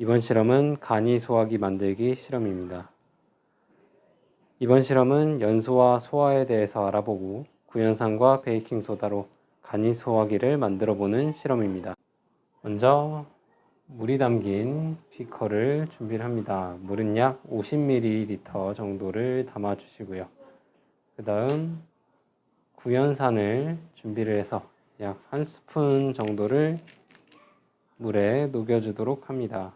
이번 실험은 간이 소화기 만들기 실험입니다. 이번 실험은 연소와 소화에 대해서 알아보고 구연산과 베이킹 소다로 간이 소화기를 만들어 보는 실험입니다. 먼저 물이 담긴 비커를 준비를 합니다. 물은 약 50ml 정도를 담아 주시고요. 그 다음 구연산을 준비를 해서 약 한 스푼 정도를 물에 녹여주도록 합니다.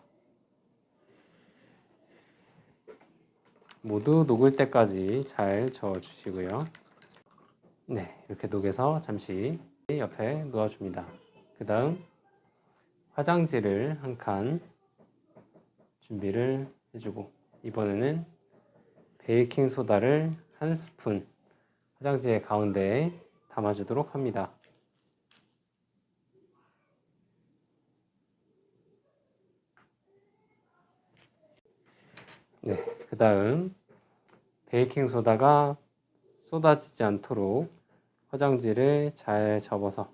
모두 녹을 때까지 잘 저어 주시고요. 네, 이렇게 녹여서 잠시 옆에 놓아 줍니다. 그 다음 화장지를 한 칸 준비를 해주고 이번에는 베이킹 소다를 한 스푼 화장지의 가운데에 담아주도록 합니다. 네, 그 다음 베이킹 소다가 쏟아지지 않도록 화장지를 잘 접어서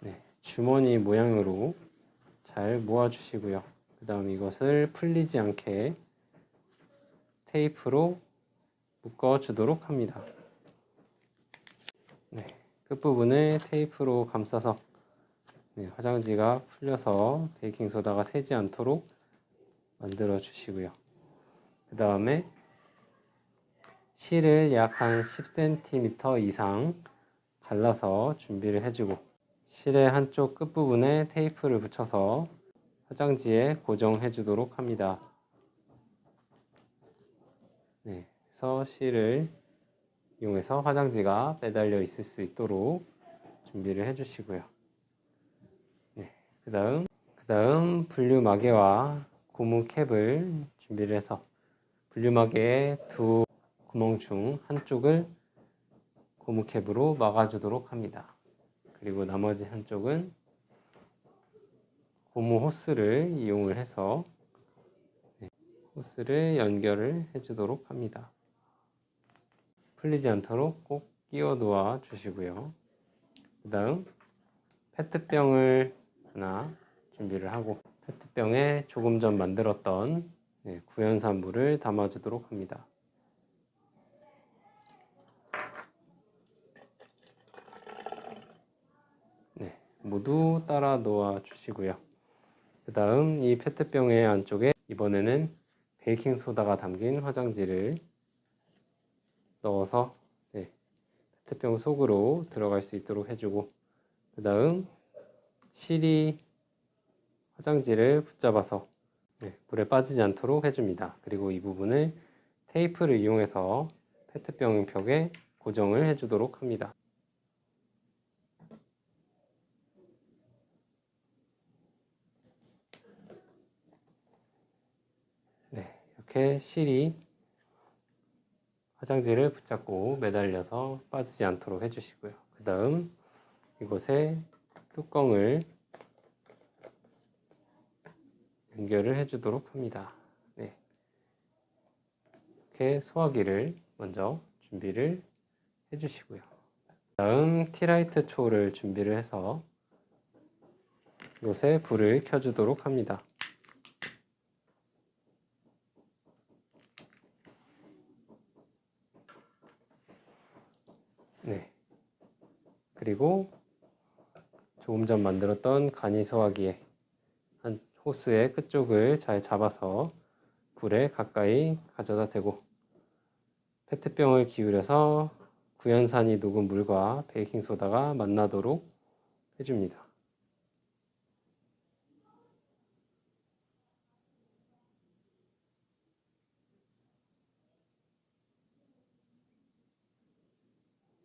네, 주머니 모양으로 잘 모아주시고요. 그 다음 이것을 풀리지 않게 테이프로 묶어주도록 합니다. 네, 끝부분을 테이프로 감싸서 네, 화장지가 풀려서 베이킹 소다가 새지 않도록 만들어 주시고요. 그 다음에 실을 약 한 10cm 이상 잘라서 준비를 해주고 실의 한쪽 끝부분에 테이프를 붙여서 화장지에 고정해 주도록 합니다. 네, 그래서 실을 이용해서 화장지가 매달려 있을 수 있도록 준비를 해 주시고요. 네, 그 다음, 그 다음 분류 마개와 고무 캡을 준비를 해서 분류마개의 두 구멍 중 한쪽을 고무 캡으로 막아주도록 합니다. 그리고 나머지 한쪽은 고무 호스를 이용을 해서 네, 호스를 연결을 해주도록 합니다. 풀리지 않도록 꼭 끼워 놓아 주시고요. 그 다음 페트병을 하나 준비를 하고 페트병에 조금 전 만들었던 네, 구연산 물을 담아주도록 합니다. 네, 모두 따라 놓아 주시고요. 그 다음 이 페트병의 안쪽에 이번에는 베이킹 소다가 담긴 화장지를 넣어서 네, 페트병 속으로 들어갈 수 있도록 해주고 그 다음 실이 화장지를 붙잡아서 네, 물에 빠지지 않도록 해줍니다. 그리고 이 부분을 테이프를 이용해서 페트병 벽에 고정을 해주도록 합니다. 네, 이렇게 실이 화장지를 붙잡고 매달려서 빠지지 않도록 해주시고요. 그 다음 이곳에 뚜껑을 연결을 해주도록 합니다. 네. 이렇게 소화기를 먼저 준비를 해주시고요. 다음 티라이트 초를 준비를 해서 이곳에 불을 켜주도록 합니다. 네. 그리고 조금 전 만들었던 간이 소화기에 한 호스의 끝쪽을 잘 잡아서 불에 가까이 가져다 대고 페트병을 기울여서 구연산이 녹은 물과 베이킹소다가 만나도록 해줍니다.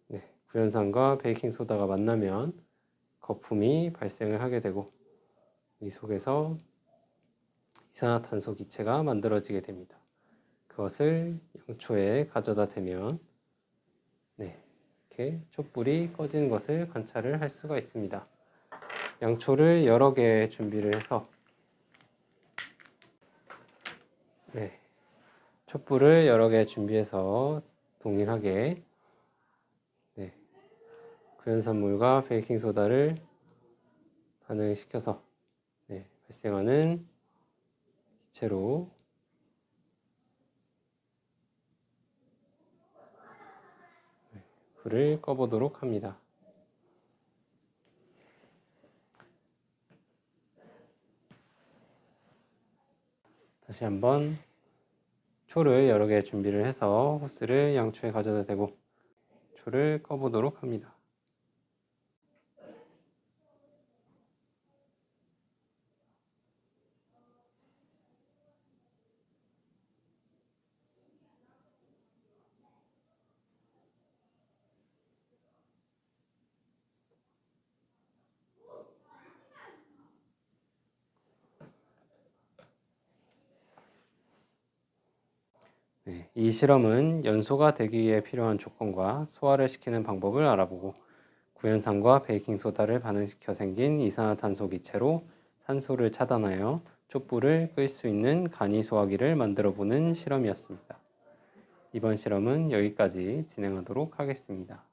네, 구연산과 베이킹소다가 만나면 거품이 발생을 하게 되고 이 속에서 이산화탄소 기체가 만들어지게 됩니다. 그것을 양초에 가져다 대면 네, 이렇게 촛불이 꺼지는 것을 관찰을 할 수가 있습니다. 양초를 여러 개 준비를 해서 네, 촛불을 여러 개 준비해서 동일하게 네, 구연산물과 베이킹 소다를 반응시켜서 네, 발생하는 기체로 불을 꺼보도록 합니다. 다시 한번 초를 여러 개 준비를 해서 호스를 양초에 가져다 대고 초를 꺼보도록 합니다. 이 실험은 연소가 되기 위해 필요한 조건과 소화를 시키는 방법을 알아보고 구연산과 베이킹소다를 반응시켜 생긴 이산화탄소 기체로 산소를 차단하여 촛불을 끌 수 있는 간이 소화기를 만들어 보는 실험이었습니다. 이번 실험은 여기까지 진행하도록 하겠습니다.